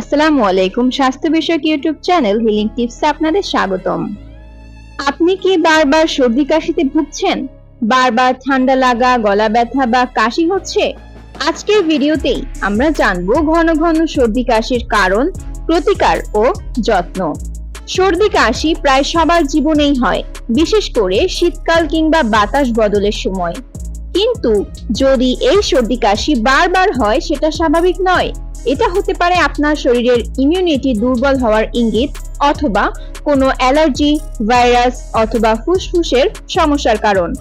আসসালামু আলাইকুম স্বাস্থ্য বিষয়ক ইউটিউব চ্যানেল হিলিং টিপসে আপনাদের স্বাগতম। আপনি কি বারবার সর্দি কাশিতে ভুগছেন? বারবার ঠান্ডা লাগা, গলা ব্যথা বা কাশি হচ্ছে? আজকের ভিডিওতেই আমরা জানব ঘন ঘন সর্দি কাশির কারণ, প্রতিকার ও যত্ন। সর্দি কাশি প্রায় সবার জীবনেই হয়, বিশেষ করে শীতকাল কিংবা বাতাস বদলের সময়। কিন্তু যদি এই সর্দি কাশি বারবার হয়, সেটা স্বাভাবিক নয়। এটা হতে পারে আপনার শরীরের ইমিউনিটি দুর্বল হওয়ার ইঙ্গিত অথবা কোনো অ্যালার্জি, ভাইরাস অথবা ফুসফুসের সমস্যার কারণ।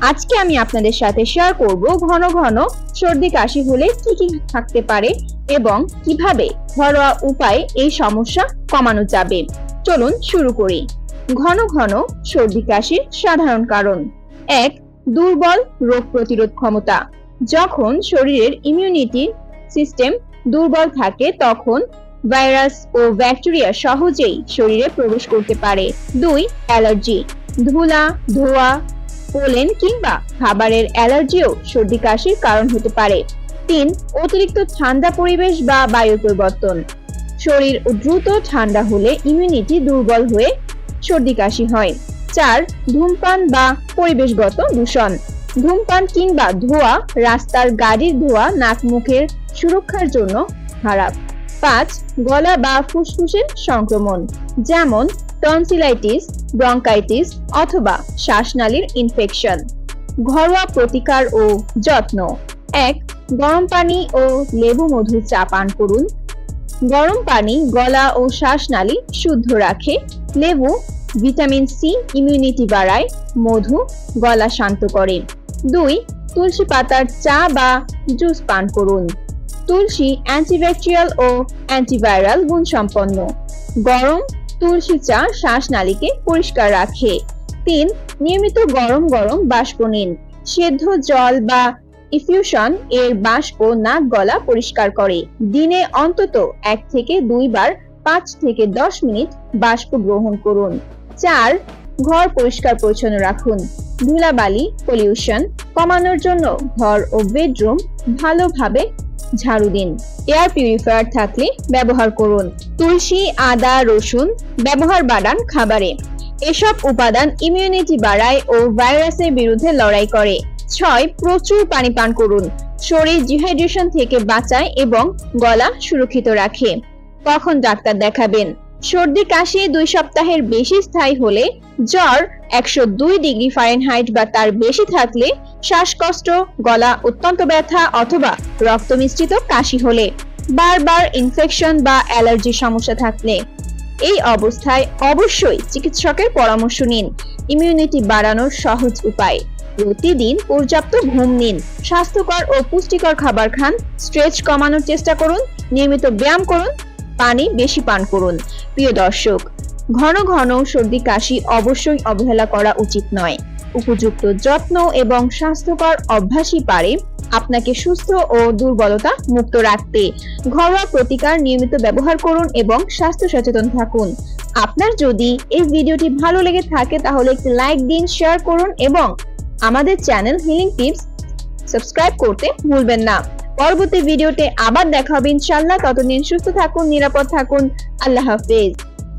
আজকে আমি আপনাদের সাথে শেয়ার করব ঘন ঘন সর্দি কাশি হলে কি কি থাকতে পারে এবং কীভাবে ঘরোয়া উপায়ে এই সমস্যা কমানো যাবে। চলুন শুরু করি। ঘন ঘন সর্দি কাশির সাধারণ কারণ। এক, দুর্বল রোগ প্রতিরোধ ক্ষমতা। যখন শরীরের ইমিউনিটি সিস্টেম দুর্বল থাকে, তখন ভাইরাস ও ব্যাকটেরিয়া সহজেই শরীরে প্রবেশ করতে পারে। দুই, অ্যালার্জি। ধুলা, ধোয়া, পোলেন কিংবা খাবারের অ্যালার্জিও সর্দি কাশির কারণ হতে পারে। তিন, অতিরিক্ত ঠান্ডা পরিবেশ বা বায়ু পরিবর্তন। শরীর দ্রুত ঠান্ডা হলে ইমিউনিটি দুর্বল হয়ে সর্দি কাশি হয়। চার, ধূমপান বা পরিবেশগত দূষণ। ধূমপান কিংবা ধোঁয়া, রাস্তার গাড়ির ধোঁয়া নাক মুখের সুরক্ষার জন্য খারাপ। পাঁচ, গলা বা ফুসফুসের সংক্রমণ, যেমন টনসিলাইটিস ব্রঙ্কাইটিস অথবা শ্বাসনালীর ইনফেকশন ঘরোয়া প্রতিকার ও যত্ন। এক, গরম পানি ও লেবু মধু চা পান করুন। গরম পানি গলা ও শ্বাসনালী শুদ্ধ রাখে। লেবু, ভিটামিন সি ইমিউনিটি বাড়ায়। মধু গলা শান্ত করে। দুই, তুলসী পাতার চা বা জুস পান করুন। তুলসী অ্যান্টিব্যাকটেরিয়াল ও অ্যান্টিভাইরাল গুণ সম্পন্ন গরম তুলসী চা শ্বাসনালীকে পরিষ্কার রাখে। তিন, নিয়মিত গরম গরম বাষ্প নিন। সেদ্ধ জল বা ইফিউশন এর বাষ্প নাক গলা পরিষ্কার করে। দিনে অন্তত এক থেকে দুইবার পাঁচ থেকে দশ মিনিট বাষ্প গ্রহণ করুন। চার, ঘর পরিষ্কার পরিচ্ছন্ন রাখুন। ধুলাবালি পলিউশন কমানোর জন্য ঘর ও বেডরুম ভালোভাবে ঝাড়ু দিন। এয়ার পিউরিফায়ার থাকলে ব্যবহার করুন। তুলসী, আদা, রসুন ব্যবহার বাড়ান খাবারে। এসব উপাদান ইমিউনিটি বাড়ায় ও ভাইরাসের বিরুদ্ধে লড়াই করে। ছয়, প্রচুর পানি পান করুন। শরীর ডিহাইড্রেশন থেকে বাঁচায় এবং গলা সুরক্ষিত রাখে। কখন ডাক্তার দেখাবেন? সর্দি কাশি দুই সপ্তাহের বেশি স্থায়ী হলে জ্বর একশো দুই ডিগ্রি ফারেনহাইট বা তার বেশি থাকলে শ্বাসকষ্ট, গলা অত্যন্ত ব্যথা অথবা রক্ত মিশ্রিত কাশি হলে। বারবার ইনফেকশন বা অ্যালার্জির সমস্যা থাকলে এই অবস্থায় অবশ্যই চিকিৎসকের পরামর্শ নিন। ইমিউনিটি বাড়ানোর সহজ উপায়। প্রতিদিন পর্যাপ্ত ঘুম নিন। স্বাস্থ্যকর ও পুষ্টিকর খাবার খান। স্ট্রেচ কমানোর চেষ্টা করুন। নিয়মিত ব্যায়াম করুন। পানি বেশি পান করুন। প্রিয় দর্শক, ঘন ঘন সর্দি কাশি অবশ্যই অবহেলা করা উচিত নয়। উপযুক্ত যত্ন এবং স্বাস্থ্যকর অভ্যাসই পারে আপনাকে সুস্থ ও দুর্বলতা মুক্ত রাখতে। ঘরোয়া প্রতিকার নিয়মিত ব্যবহার করুন এবং স্বাস্থ্য সচেতন থাকুন। আপনার যদি এই ভিডিওটি ভালো লেগে থাকে তাহলে একটি লাইক দিন, শেয়ার করুন এবং আমাদের চ্যানেল হিলিং টিপস সাবস্ক্রাইব করতে ভুলবেন না। পরবর্তী ভিডিওতে আবার দেখা হবে ইনশাল্লাহ ততদিন সুস্থ থাকুন নিরাপদ থাকুন। আল্লাহ হাফেজ।